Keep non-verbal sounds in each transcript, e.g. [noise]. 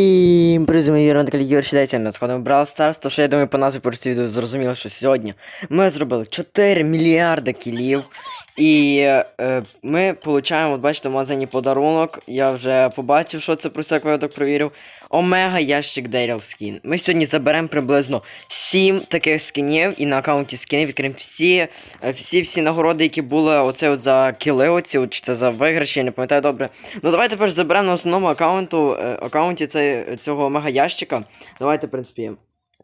І привіт, мої ранкалі Юрій Шляйця, ми сходимо Brawl Stars, що я думаю, по назві просто відео зрозуміло, що сьогодні ми зробили 4 мільярди кілів. І е, ми получаємо, от бачите, в магазині подарунок. Я вже побачив, що це про всяк випадок провірив. Омега ящик Деріл скін. Ми сьогодні заберемо приблизно 7 таких скінів і на аккаунті скінів відкриємо всі, е, всі всі нагороди, які були оце от за кіли, оці, чи це за виграші, я не пам'ятаю добре. Ну давайте тепер заберемо на основному аккаунту, е, аккаунті цей, цього омега ящика. Давайте, в принципі.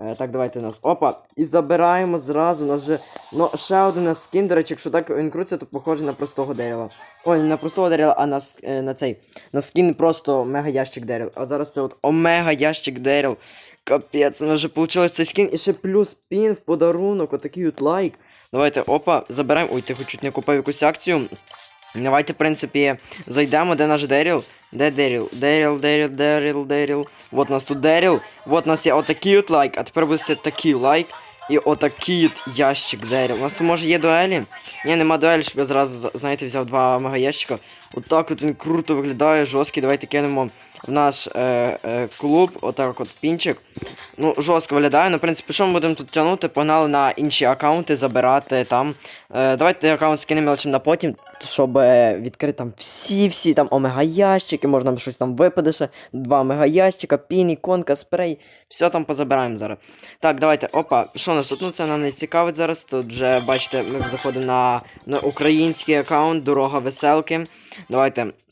Е, так, давайте нас. Опа! І забираємо зразу. У нас же. Ну, ще один нас скін, до речі, якщо так він крутиться, то похоже на простого дерева. Ой, не на простого дерева, а на, е, на цей. На скін просто мега ящик дерев. А зараз це от омега ящик дерев. Капець, ми вже получили цей скін. І ще плюс пін в подарунок, отакий от лайк. Давайте, опа, забираємо. Ой, ти хоч не купив якусь акцію. Давайте, в принципі, зайдемо, де наш Деріл. Де Деріл? Деріл, Деріл, Деріл, Деріл. Вот нас тут Деріл. Вот нас є отакий от лайк, а тепер буде такий лайк. І отакий от ящик Деріл. У нас може є дуелі? Ні, нема дуелі, щоб я зразу, знаєте, взяв два мега ящика. Отак от він круто виглядає, жорсткий. Давайте кинемо в наш е, е, клуб, отак от пінчик. Ну, жорстко виглядає. Ну, в принципі, що ми будемо тут тягнути? Погнали на інші аккаунти, забирати там. Е, давайте аккаунт скинемо лише на потім, щоб е, відкрити там всі-всі там омега ящики, можна щось там випаде ще. Два омега ящика, пін, іконка, спрей. Все там позабираємо зараз. Так, давайте, опа, що у нас тут? Ну це нам не цікавить зараз. Тут вже, бачите, ми заходимо на, на український аккаунт, дорога веселки. Давайте.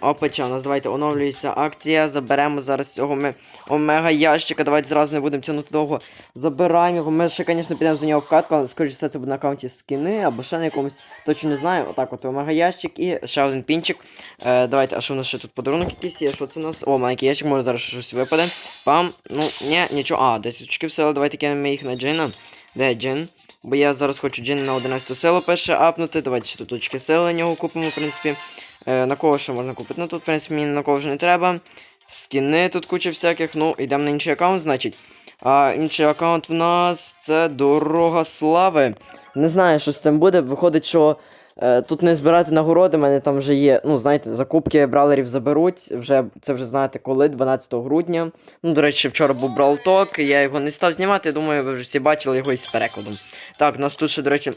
Опача, у нас давайте оновлюється акція. Заберемо зараз цього ми омега ящика. Давайте зразу не будемо тягнути довго. Забираємо його. Ми ще, звісно, підемо за нього в катку, але скоріше все це буде на аккаунті скини або ще на якомусь, точно не знаю. Отак, от омега ящик і ще один пінчик. Е, давайте, а що у нас ще тут подарунок якийсь є? Що це у нас? О, маленький ящик, може зараз щось випаде. Пам. Ну, ні, нічого. А, 10 очків сили. Давайте кинемо їх на джина. Де джин? Бо я зараз хочу джин на 11 силу перше апнути. Давайте ще тут очки сили на нього купимо, в принципі. Е, на кого ще можна купити? Ну тут, в принципі, мені на кого вже не треба. Скіни тут куча всяких. Ну, йдемо на інший аккаунт, значить. А інший аккаунт в нас це Дорога Слави. Не знаю, що з цим буде. Виходить, що е, тут не збирати нагороди, в мене там вже є. Ну, знаєте, закупки бралерів заберуть. Вже, це вже знаєте коли, 12 грудня. Ну, до речі, вчора був бралток, я його не став знімати, думаю, ви вже всі бачили його із перекладом. Так, у нас тут ще, до речі.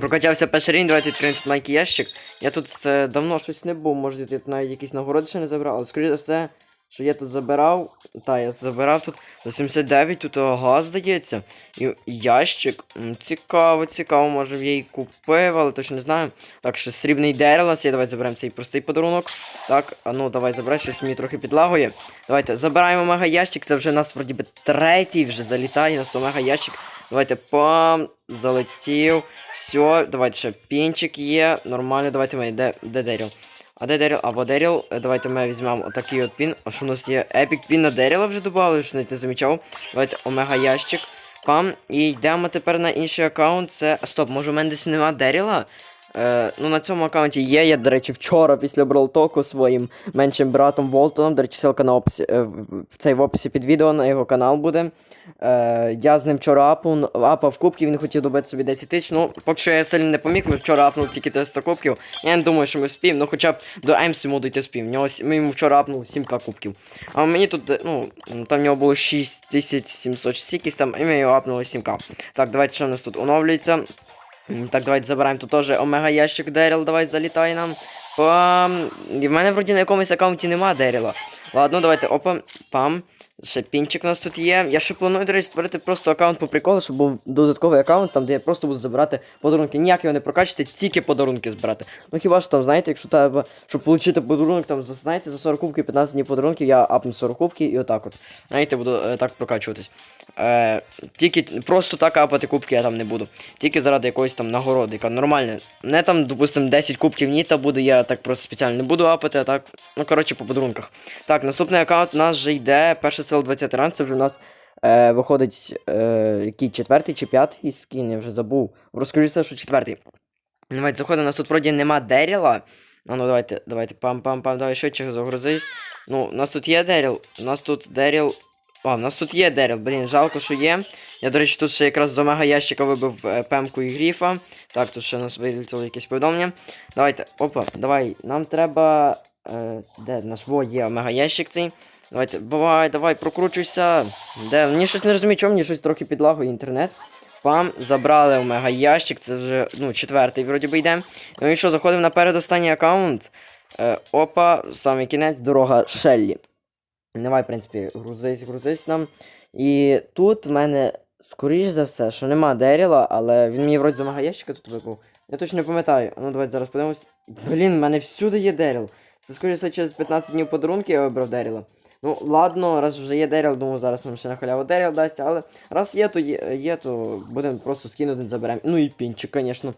Прокачався перший рівень, давайте відкриємо тут маленький ящик. Я тут це давно щось не був, може навіть якісь нагороди ще не забрав, але скоріше за все, що я тут забирав. Та, я забирав тут за 79, тут газ здається. І ящик. Цікаво, цікаво, може я її купив, але точно не знаю. Так, ще срібний дерел у нас є. Давайте заберемо цей простий подарунок. Так, а ну давай забирай, щось мені трохи підлагує. Давайте забираємо мега ящик. Це вже нас вроді би третій вже залітає на мега ящик. Давайте пам, залетів. Все, давайте ще пінчик є. Нормально, давайте ми. Де, де Деріл? А де Деріл? Або Деріл. Е, Давайте ми візьмемо отакий от пін. А що у нас є? Епік пін на Деріла вже додали, що навіть не замічав. Давайте омега ящик. Пам. І йдемо тепер на інший аккаунт. Це. Стоп, може у мене десь нема Деріла? Е, ну, на цьому аккаунті є. Я, до речі, вчора після Бралтоку своїм меншим братом Волтоном. До речі, ссылка на описі, е, в- цей в описі під відео на його канал буде. Е, я з ним вчора апнув, апав кубки, він хотів добити собі 10 тисяч. Ну, поки що я сильно не поміг, ми вчора апнули тільки 300 кубків. Я не думаю, що ми вспіємо, ну хоча б до Емс йому дійти вспіємо. В Нього, ми йому вчора апнули 7к кубків. А мені тут, е, ну, там в нього було 6700 стікіс, там, і ми його апнули 7к. Так, давайте що у нас тут оновлюється. Так, давайте забираємо тут теж омега ящик Деріл, давай залітай нам. Пам. І в мене вроді на якомусь аккаунті нема Деріла. Ладно, давайте, опа, пам. Ще пінчик у нас тут є. Я ще планую, до речі, створити просто аккаунт по приколу, щоб був додатковий аккаунт, там де я просто буду забирати подарунки. Ніяк його не прокачати, тільки подарунки збирати. Ну хіба що там, знаєте, якщо треба, щоб отримати подарунок там, за, знаєте, за 40 кубків, 15 днів подарунків, я апну 40 кубків і отак от. Знаєте, буду е, так прокачуватись. Е, Тільки просто так апати кубки я там не буду. Тільки заради якоїсь там нагороди, яка нормальна. Не там, допустимо, 10 кубків ніта буде, я так просто спеціально не буду апати, а так, ну коротше, по подарунках. Так, наступний аккаунт у нас вже йде. перше SL20 ран це вже у нас е, виходить е, який четвертий чи п'ятий скін, я вже забув. Розкажи все, що четвертий. Ну, давайте заходимо, у нас тут вроді нема деріла. А ну давайте, давайте, пам-пам-пам, давай швидше загрузись. Ну, у нас тут є деріл, у нас тут деріл. О, у нас тут є дерев, блін, жалко, що є. Я, до речі, тут ще якраз до мега ящика вибив е, пемку і гріфа. Так, тут ще у нас вилітало якесь повідомлення. Давайте, опа, давай, нам треба. Е, Де наш во є мега ящик цей? Давайте, давай, давай, прокручуйся. Де? Мені щось не розумію, чому мені щось трохи підлагує інтернет. Пам, забрали омега ящик, це вже ну, четвертий, вроді би йде. Ну і що, заходимо на передостанній аккаунт. Е, опа, самий кінець, дорога Шеллі. Давай, в принципі, грузись, грузись нам. І тут в мене, скоріш за все, що нема Деріла, але він мені вроді з омега ящика тут випав. Я точно не пам'ятаю. Ну давайте зараз подивимось. Блін, в мене всюди є Деріл. Це скоріше через 15 днів подарунки я вибрав Деріла. Ну, ладно, раз вже є Деріл, думаю, зараз нам ще на халяву Деріл дасть, але раз є, то є, є то будемо просто скинути, заберемо. Ну і пінчик, звісно.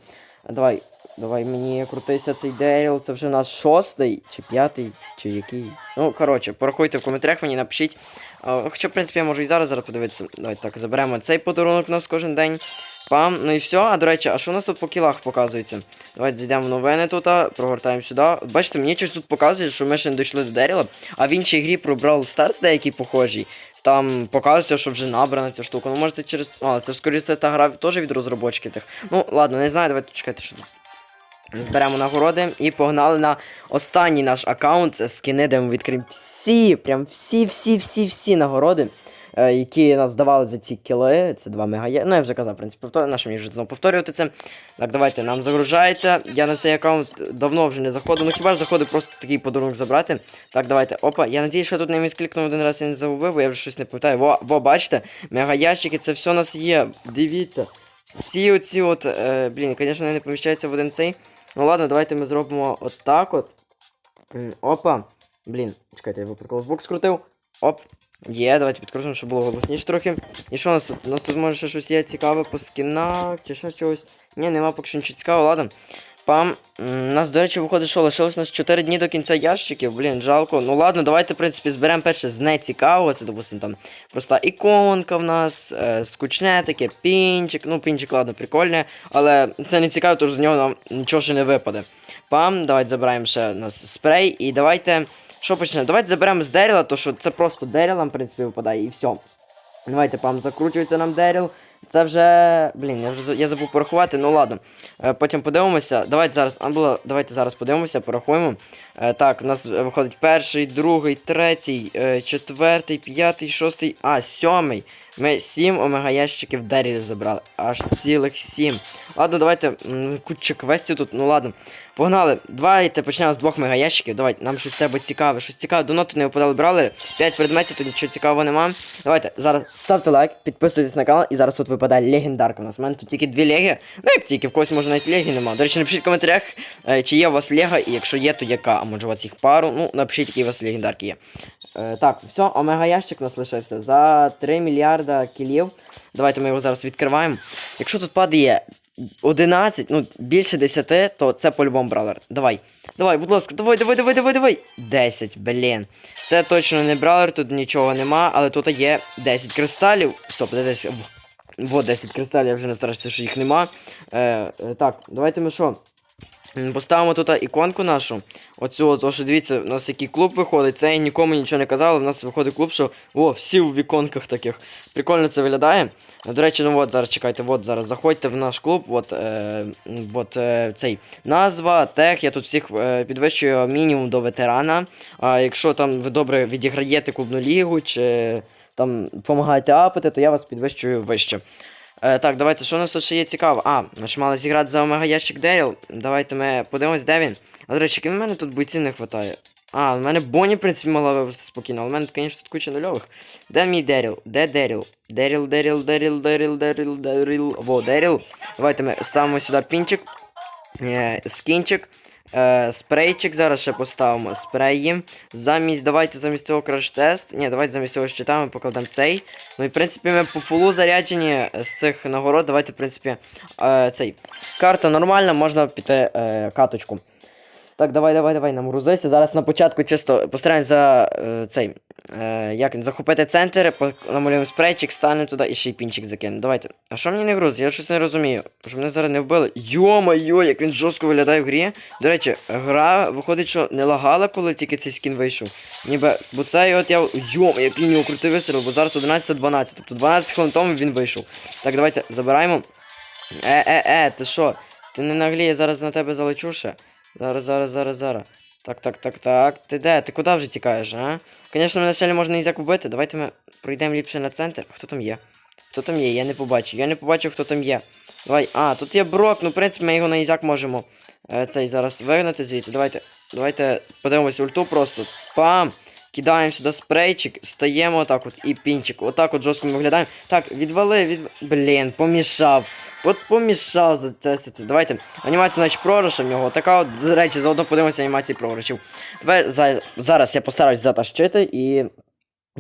Давай, давай мені крутися цей Деріл. Це вже наш шостий, чи п'ятий, чи який. Ну, коротше, порахуйте в коментарях, мені напишіть. Хоча, в принципі, я можу і зараз зараз подивитися. Давайте так, заберемо цей подарунок у нас кожен день. Пам, ну і все. А до речі, а що у нас тут по кілах показується? Давайте зайдемо в новини тут, прогортаємо сюди. Бачите, мені щось тут показує, що ми ще не дійшли до Деріла, а в іншій грі про Brawl Stars деякі похожі. Там показується, що вже набрана ця штука. Ну, може це через. А, це скоріше та гра теж від розробочки тих. Ну, ладно, не знаю, давайте чекайте, що тут. Зберемо нагороди і погнали на останній наш аккаунт. Це скини, де ми відкриємо всі, прям всі, всі, всі, всі нагороди, які нас давали за ці кіли. Це 2 мега. Ну, я вже казав, в принципі, повтор... на мені вже знову повторювати це. Так, давайте, нам загружається. Я на цей аккаунт давно вже не заходив. Ну хіба ж заходив просто такий подарунок забрати. Так, давайте. Опа, я надію, що я тут не місклікнув один раз і не загубив, бо я вже щось не пам'ятаю. Во, во, бачите, мега ящики, це все у нас є. Дивіться. Всі оці от, е, блін, звісно, вони не поміщаються в один цей. Ну ладно, давайте ми зробимо от так от. Опа. Блін, чекайте, я випадково звук скрутив. Оп. Є, давайте підкрутимо, щоб було голосніше трохи. І що у нас тут? У нас тут може ще щось є цікаве по скінах чи ще чогось. Ні, нема поки що нічого цікавого, ладно. Пам. У нас, до речі, виходить, що лишилось у нас 4 дні до кінця ящиків. Блін, жалко. Ну ладно, давайте, в принципі, зберемо перше з нецікавого. Це, допустим, там проста іконка в нас, е, скучне таке, пінчик. Ну, пінчик, ладно, прикольне. Але це не цікаво, тож з нього нам нічого ще не випаде. Пам, давайте забираємо ще у нас спрей. І давайте. Що почнемо? Давайте заберемо з Деріла, то що це просто Дерілам, в принципі, випадає, і все. Давайте, пам, закручується нам Деріл. Це вже. Блін, я вже я забув порахувати, ну ладно. Е, потім подивимося. Давайте зараз. Амбула, давайте зараз подивимося, порахуємо. Е, так, у нас виходить перший, другий, третій, е, четвертий, п'ятий, шостий, а, сьомий. Ми сім омега ящиків Дерілів забрали. Аж цілих сім. Ладно, давайте. Куча квестів тут, ну ладно. Погнали. Давайте почнемо з двох мегаящиків. Давайте, нам щось треба цікаве, щось цікаве. До ноти не випадали, брали. 5 предметів, тут нічого цікавого нема. Давайте, зараз ставте лайк, підписуйтесь на канал, і зараз тут випадає легендарка. У нас У мене тут тільки дві леги. Ну як тільки, в когось може навіть легі нема. До речі, напишіть в коментарях, е, чи є у вас лего, і якщо є, то яка. А може у вас їх пару. Ну, напишіть, які у вас легендарки є. Е, так, все, омега ящик у нас лишився за 3 мільярда кілів. Давайте ми його зараз відкриваємо. Якщо тут падає 11, ну більше 10, то це по-любому бралер. Давай. Давай, будь ласка, давай, давай, давай, давай, давай. 10, блін. Це точно не бралер, тут нічого нема, але тут є 10 кристалів. Стоп, де 10. В- Вот 10 кристалів, я вже не старався, що їх нема. Е, е, так, давайте ми що? Поставимо тут іконку нашу. Оцю, от, що дивіться, у нас який клуб виходить. Це я нікому нічого не казав, в нас виходить клуб, що о, всі в віконках таких. Прикольно це виглядає. Е, До речі, ну от зараз чекайте, от зараз заходьте в наш клуб. От, е, от е, цей назва, тех. Я тут всіх е, підвищую мінімум до ветерана. А якщо там ви добре відіграєте клубну лігу чи там допомагаєте апити, то я вас підвищую вище. Е, так, давайте, що у нас тут ще є цікаво? А, ми ж мали зіграти за омега ящик Деріл. Давайте ми подивимось, де він. А до речі, в мене тут бойців не вистачає. А, в мене Бонні, в принципі, мала вивести спокійно, але в мене, звісно, тут куча нульових. Де мій Деріл? Де Деріл? Деріл, Деріл, Деріл, Деріл, Деріл, Деріл. Во, Деріл. Давайте ми ставимо сюди пінчик. Е, скінчик. Е, спрейчик зараз ще поставимо. Спреї. Замість, давайте замість цього краш-тест. Ні, давайте замість цього щита ми покладемо цей. Ну і в принципі ми по фулу заряджені з цих нагород. Давайте, в принципі, е, цей. Карта нормальна, можна піти е, каточку. Так, давай, давай, давай, нам грузися. Зараз на початку чисто постараємось за е, цей. Е, як він, захопити центр, намалюємо спрейчик, станемо туди і ще й пінчик закинемо. Давайте. А що мені не груз? Я щось не розумію. Щоб мене зараз не вбили. Йо-моє, як він жорстко виглядає в грі. До речі, гра виходить, що не лагала, коли тільки цей скін вийшов. Ніби, бо цей от я. Йо, як він його крутий вистріл, бо зараз 11-12. Тобто 12 хвилин тому він вийшов. Так, давайте забираємо. Е-е-е, ти що? Ти не наглій, я зараз на тебе залечу ще. Зараз, зараз, зараз, зараз. Так, так, так, так. Ти де? Ти куди вже тікаєш, а? Звісно, мене ще можна ізяк вбити. Давайте ми пройдемо ліпше на центр. Хто там є? Хто там є? Я не побачив. Я не побачив, хто там є. Давай. А, тут є брок, ну в принципі ми його на ізяк можемо е, цей зараз вигнати звідти. Давайте. Давайте подивимось ульту просто. Пам! Кидаємо сюди спрейчик, стаємо отак от і пінчик. Отак от жорстко ми виглядаємо. Так, відвали, від. Блін, помішав. От помішав за це. це, це. Давайте. Анімація, значить, прорушив нього. Така от, з речі, заодно подивимося анімації прорушів. Давай за... зараз я постараюсь затащити і.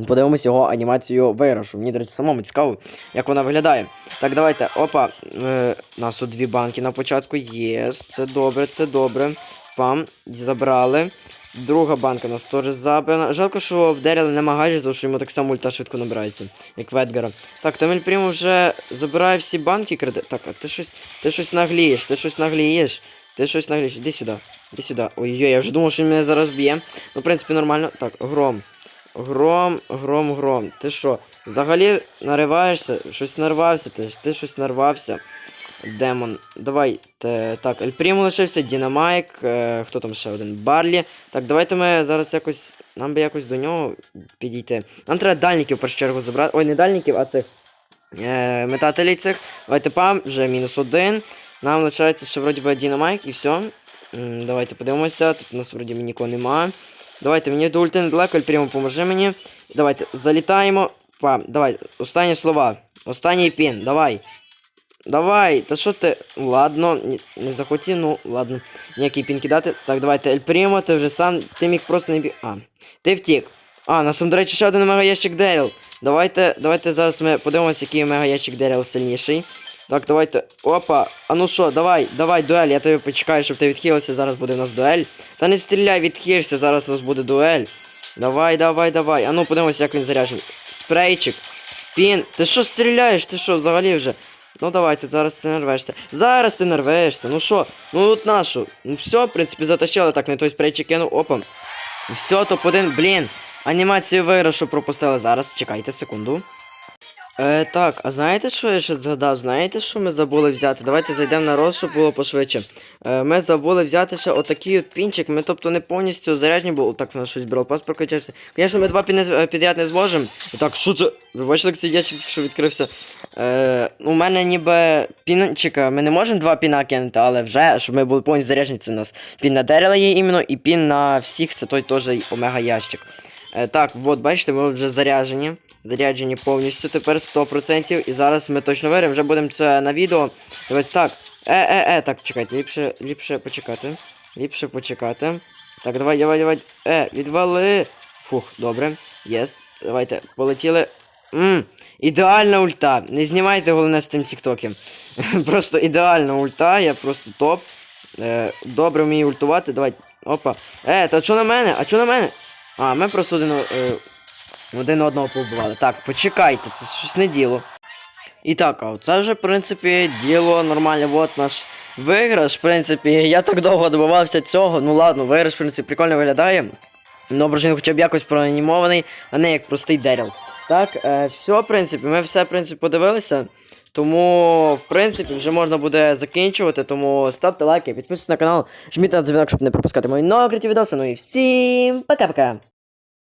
Подивимось його анімацію виграшу. Мені, до речі, самому цікаво, як вона виглядає. Так, давайте. Опа. Е, нас тут дві банки на початку. Єс. Це добре, це добре. Пам. Забрали. Друга банка нас теж забрана. Жалко, що в Деріла нема гаджету, тому що йому так само ульта швидко набирається, як в Едгара. Так, Тамель Прімо вже забирає всі банки кредит. Так, а ти щось. Ти щось наглієш, ти щось наглієш. Ти щось наглієш. Іди сюди. Іди сюди. Ой-ой, я вже думав, що він мене зараз б'є. Ну, в принципі, нормально. Так, гром. Гром, гром, гром. Ти що? Взагалі нариваєшся? Щось нарвався, ти, ти щось нарвався. Демон. Давай. Те, так, Ельпріму лишився, Дінамайк, е, хто там ще один? Барлі. Так, давайте ми зараз якось. Нам би якось до нього підійти. Нам треба дальників в чергу забрати. Ой, не дальників, а цих е, метателей цих. Давайте пам, вже мінус один. Нам лишається ще вроді би Дінамайк і все. Давайте подивимося. Тут у нас вроді нікого немає. Давайте мені до ульти недалеко, Ельпрімо поможи мені. Давайте, залітаємо. Пам, давай, останні слова. Останній пін, давай. Давай, та що ти. Ладно, не захотів, ну ладно. Ніякий пін кидати. Так, давайте, Ель Прімо, ти вже сам. Ти міг просто не бі. А. Ти втік. А, нас там, до речі, ще один мега ящик Деріл. Давайте, давайте зараз ми подивимося, який мега ящик Деріл сильніший. Так, давайте. Опа. А ну що, давай, давай, дуель. Я тебе почекаю, щоб ти відхилився. Зараз буде у нас дуель. Та не стріляй, відхилься, зараз у нас буде дуель. Давай, давай, давай. А ну подивимося, як він заряджений. Спрейчик. Пін. Ти що стріляєш? Ти що, взагалі вже? Ну давайте, зараз ти нарвешся. Зараз ти нарвешся. Ну що? Ну от нашу. Ну все, в принципі, затащили. Так, не той спрейчик кинув. Опа. Все, топ-1, блін. Анімацію виграшу пропустили зараз. Чекайте секунду. Е, так, а знаєте, що я ще згадав? Знаєте, що ми забули взяти? Давайте зайдемо на роз, щоб було пошвидше. Е, ми забули взяти ще отакий от пінчик. Ми тобто не повністю заряджені, бо так в нас щось брал пас прокачався. Звісно, ми два е, підряд не зможемо. Так, що це? Ви бачили, як цей ящик що відкрився? Е, у мене ніби пінчика. Ми не можемо два піна кинути, але вже, щоб ми були повністю заряджені, це у нас пін на дерева є іменно, і пін на всіх, це той теж омега ящик. Е, так, от бачите, ми вже заряджені. Заряджені повністю тепер 100%. І зараз ми точно виграємо, вже будемо це на відео. Дивіться так. Е-е-е, так, чекайте, ліпше, ліпше почекати. Ліпше почекати. Так, давай, давай, давай. Е, відвали. Фух, добре. Єс. Давайте, полетіли. Ммм, ідеальна ульта. Не знімайте головне з тим тіктоком. [laughs] Просто ідеальна ульта, я просто топ. Е, добре вмію ультувати. Давай. Опа. Е, та що на мене? А що на мене? А, ми просто один, е, один одного побивали. Так, почекайте, це щось не діло. І так, а це вже, в принципі, діло нормальне. От наш виграш. В принципі, я так довго добивався цього. Ну ладно, виграш, в принципі, прикольно виглядає. Ну, ображен хоча б якось проанімований, а не як простий Деріл. Так, е, все, в принципі, ми все, в принципі, подивилися. Тому, в принципі, вже можна буде закінчувати. Тому ставте лайки, підписуйтесь на канал, жміть на дзвінок, щоб не пропускати мої нові відоси. Ну і всім пока-пока!